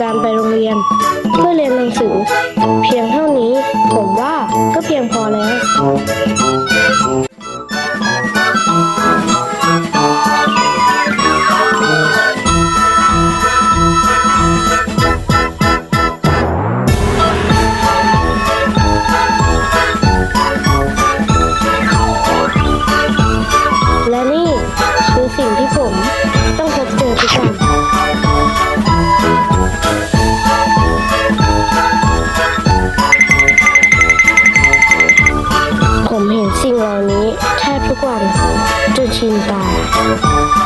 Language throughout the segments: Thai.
การไปโรงเรียน เพื่อเรียนหนังสือ เพียงเท่านี้ผมว่าก็เพียงพอแล้ว จนชินตา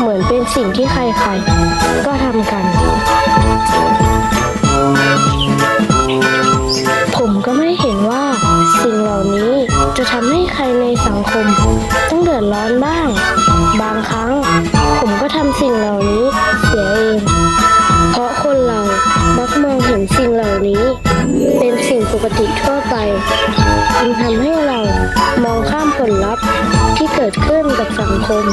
เหมือนเป็นสิ่งที่ใครๆ ก็ทำกัน ผมก็ไม่เห็นว่าสิ่งเหล่านี้จะทำให้ใครในสังคม ต้องเดือดร้อนบ้าง บางครั้ง ผมก็ทำสิ่งเหล่านี้เสียเอง เพราะคนเรามักมองเห็นสิ่งเหล่านี้ เป็นสิ่งปกติทั่วไปจึงทำให้เรามองข้ามผลลัพธ์ กับสังคม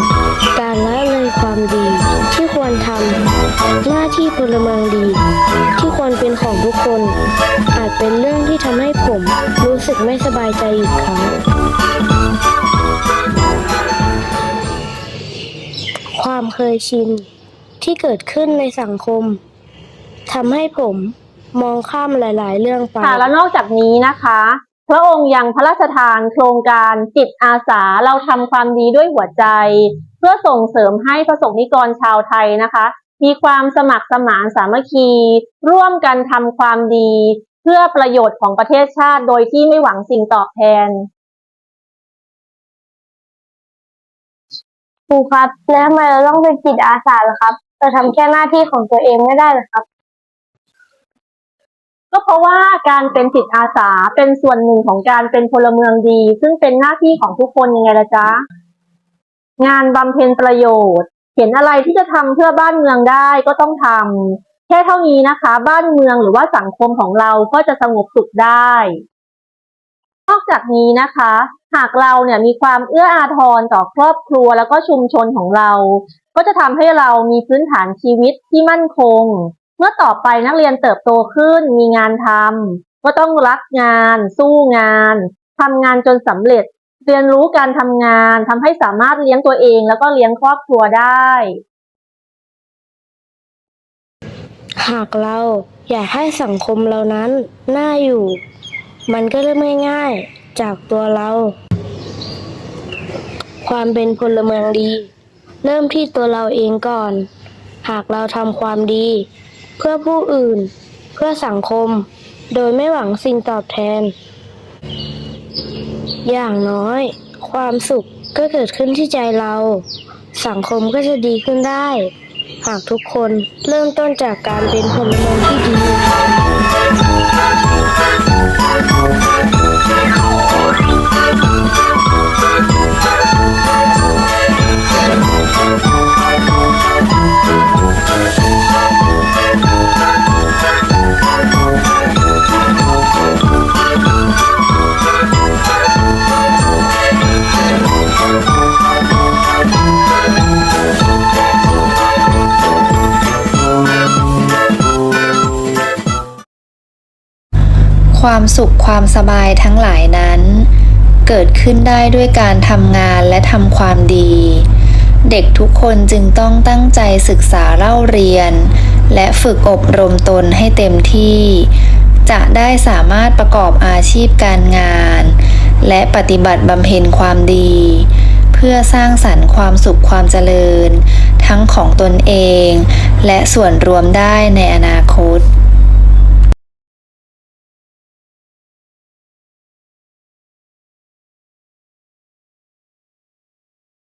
การละเลยความดีที่ควรทำหน้าที่พลเมืองดี ที่ควรเป็นของทุกคน อาจเป็นเรื่องที่ทำให้ผมรู้สึกไม่สบายใจอีกครั้งความเคยชินที่เกิดขึ้นในสังคมทำให้ผมมองข้ามหลาย ๆ เรื่องไป ค่ะ แล้วนอกจากนี้นะคะ พระองค์ยังพระราชทานโครงการจิตอาสาเราทำความดีด้วยหัวใจ เพื่อส่งเสริมให้ประสบนิกรชาวไทยนะคะ มีความสมัครสมานสามัคคี ร่วมกันทำความดี เพื่อประโยชน์ของประเทศชาติโดยที่ไม่หวังสิ่งตอบแทนครูครับ แล้วทำไมเราต้องเป็นจิตอาสาล่ะครับ เราทำแค่หน้าที่ของตัวเองไม่ได้เหรอครับ ก็เพราะว่าการเป็นจิตอาสาเป็นส่วนหนึ่งของการเป็นพลเมืองดี ซึ่งเป็นหน้าที่ของทุกคนยังไงละจ๊ะ งานบำเพ็ญประโยชน์ เห็นอะไรที่จะทำเพื่อบ้านเมืองได้ก็ต้องทำแค่เท่านี้นะคะ บ้านเมืองหรือว่าสังคมของเราก็จะสงบสุขได้ นอกจากนี้นะคะ หากเราเนี่ยมีความเอื้ออาทรต่อครอบครัวแล้วก็ชุมชนของเรา ก็จะทำให้เรามีพื้นฐานชีวิตที่มั่นคง เมื่อต่อไปนักเรียนเติบโตขึ้นมีงานทำก็ต้องรักงาน สู้งานทำงานจนสำเร็จ เรียนรู้การทำงานทำให้สามารถเลี้ยงตัวเองแล้วก็เลี้ยงครอบครัวได้ หากเราอยากให้สังคมเรานั้นน่าอยู่ มันก็เริ่มง่ายๆจากตัวเรา ความเป็นพลเมืองดี เริ่มที่ตัวเราเองก่อน หากเราทำความดี เพื่อผู้อื่น เพื่อสังคม โดยไม่หวังสิ่งตอบแทน อย่างน้อย ความสุขก็เกิดขึ้นที่ใจเรา สังคมก็จะดีขึ้นได้ หากทุกคนเริ่มต้นจากการเป็นพลเมืองที่ดี ความสุขความสบายทั้งหลายนั้น เกิดขึ้นได้ด้วยการทำงานและทำความดี เด็กทุกคนจึงต้องตั้งใจศึกษาเล่าเรียน และฝึกอบรมตนให้เต็มที่ จะได้สามารถประกอบอาชีพการงาน และปฏิบัติบำเพ็ญความดี เพื่อสร้างสรรค์ความสุขความเจริญ ทั้งของตนเอง และส่วนรวมได้ในอนาคต